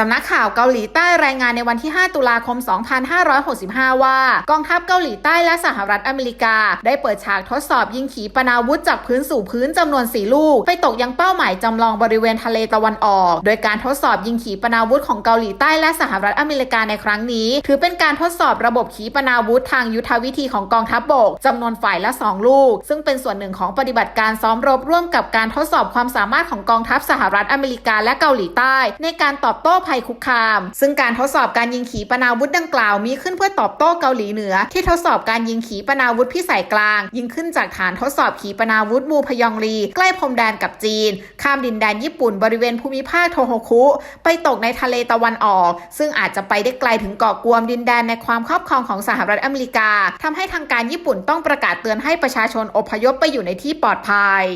สำนักข่าวเกาหลีใต้รายงานในวันที่ 5 ตุลาคม 2565 ว่า กองทัพเกาหลีใต้และสหรัฐอเมริกา ได้เปิดฉากทดสอบยิงขีปนาวุธจากพื้นสู่พื้นจำนวน 4 ลูก ไปตกยังเป้าหมายจำลองบริเวณทะเลตะวันออก โดยการทดสอบยิงขีปนาวุธของเกาหลีใต้และสหรัฐอเมริกาในครั้งนี้ ถือเป็นการทดสอบระบบขีปนาวุธทางยุทธวิธีของกองทัพบบกจำนวนฝ่ายละ 2 ลูก ซึ่งเป็นส่วนหนึ่งของปฏิบัติการซ้อมรบร่วมกับการทดสอบความสามารถของกองทัพสหรัฐอเมริกาและเกาหลีใต้ ในการตอบโต้ภัยคุกคาม ซึ่งการทดสอบการยิงขีปนาวุธดังกล่าวมีขึ้นเพื่อตอบโต้เกาหลีเหนือ ที่ทดสอบการยิงขีปนาวุธพิสัยกลาง ยิงขึ้นจากฐานทดสอบขีปนาวุธมูพยองรี ใกล้พรมแดนกับจีน ข้ามดินแดนญี่ปุ่นบริเวณภูมิภาคโทโฮคุ ไปตกในทะเลตะวันออก ซึ่งอาจจะไปได้ไกลถึงเกาะกวมดินแดนในความครอบครองของสหรัฐอเมริกาทำให้ทางการญี่ปุ่นต้องประกาศเตือนให้ประชาชนอพยพไปอยู่ในที่ปลอดภัย